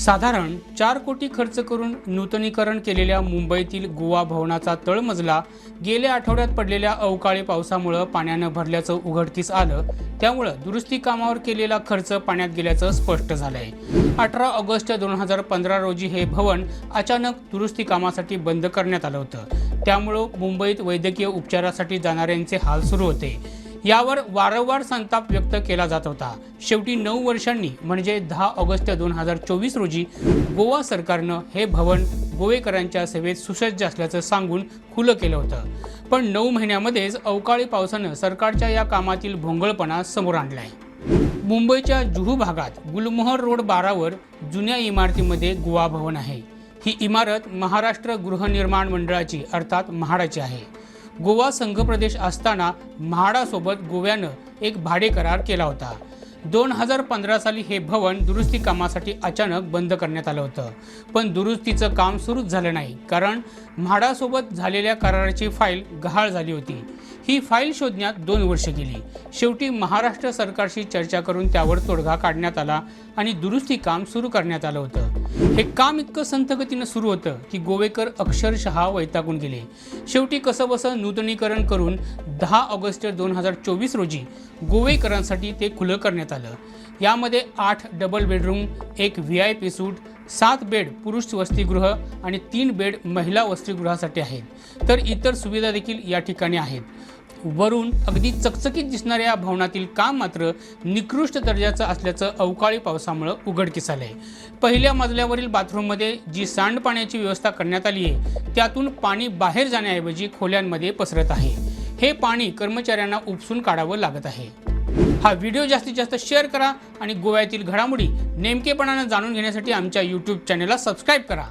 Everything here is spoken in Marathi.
साधारण चार कोटी खर्च करून नूतनीकरण केलेल्या मुंबईतील गोवा भवनाचा तळमजला गेल्या आठवड्यात पडलेल्या अवकाळी पावसामुळं पाण्यानं भरल्याचं उघडकीस आलं. त्यामुळं दुरुस्ती कामावर केलेला खर्च पाण्यात गेल्याचं स्पष्ट झालं आहे अठरा ऑगस्ट दोन हजार पंधरा रोजी हे भवन अचानक दुरुस्ती कामासाठी बंद करण्यात आलं होतं. त्यामुळं मुंबईत वैद्यकीय उपचारासाठी जाणाऱ्यांचे हाल सुरू होते. यावर वारंवार संताप व्यक्त केला जात होता. शेवटी नऊ वर्षांनी म्हणजे दहा ऑगस्ट दोन हजार चोवीस रोजी गोवा सरकारनं हे भवन गोवेकरांच्या सेवेत सुसज्ज असल्याचं सांगून खुलं केलं होतं. पण नऊ महिन्यामध्येच अवकाळी पावसानं सरकारच्या या कामातील भोंगळपणा समोर आणलाय. मुंबईच्या जुहू भागात गुलमोहर रोड बारावर जुन्या इमारतीमध्ये गोवा भवन आहे. ही इमारत महाराष्ट्र गृहनिर्माण मंडळाची अर्थात म्हाडाची आहे. गोवा संघ प्रदेश असताना म्हाडासोबत गोव्यानं एक भाडे करार केला होता. दोन हजार पंधरा साली हे भवन दुरुस्ती कामासाठी अचानक बंद करण्यात आलं होतं. पण दुरुस्तीचं काम सुरूच झालं नाही कारण म्हाडासोबत झालेल्या कराराची फाईल गहाळ झाली होती. ही फाईल शोधण्यात दोन वर्ष गेली. शेवटी महाराष्ट्र सरकारशी चर्चा करून त्यावर तोडगा काढण्यात आला आणि दुरुस्ती काम सुरू करण्यात आलं होतं. हे काम इतकं संथगतीनं सुरू होतं की गोवेकर अक्षरशः वैतागून गेले. शेवटी कसंबसं नूतनीकरण करून दहा ऑगस्ट दोन हजार चोवीस रोजी गोवेकरांसाठी ते खुलं करण्यात आलं. यामध्ये आठ डबल बेडरूम एक व्ही आय पी सूट सात बेड पुरुष वसतिगृह आणि तीन बेड महिला वसतिगृहासाठी आहेत. तर इतर सुविधा देखील या ठिकाणी आहेत. वरून अगदी चकचकीत दिसणाऱ्या या भवनातील काम मात्र निकृष्ट दर्जाचं असल्याचं अवकाळी पावसामुळं उघडकीस आलं आहे पहिल्या मजल्यावरील बाथरूममध्ये जी सांडपाण्याची व्यवस्था करण्यात आली आहे त्यातून पाणी बाहेर जाण्याऐवजी खोल्यांमध्ये पसरत आहे. हे पाणी कर्मचाऱ्यांना उपसून काढावं लागत आहे. हा व्हिडिओ जास्तीत जास्त शेअर करा आणि गोव्यातील घडामोडी नेमकेपणानं जाणून घेण्यासाठी आमच्या यूट्यूब चॅनलला सबस्क्राईब करा.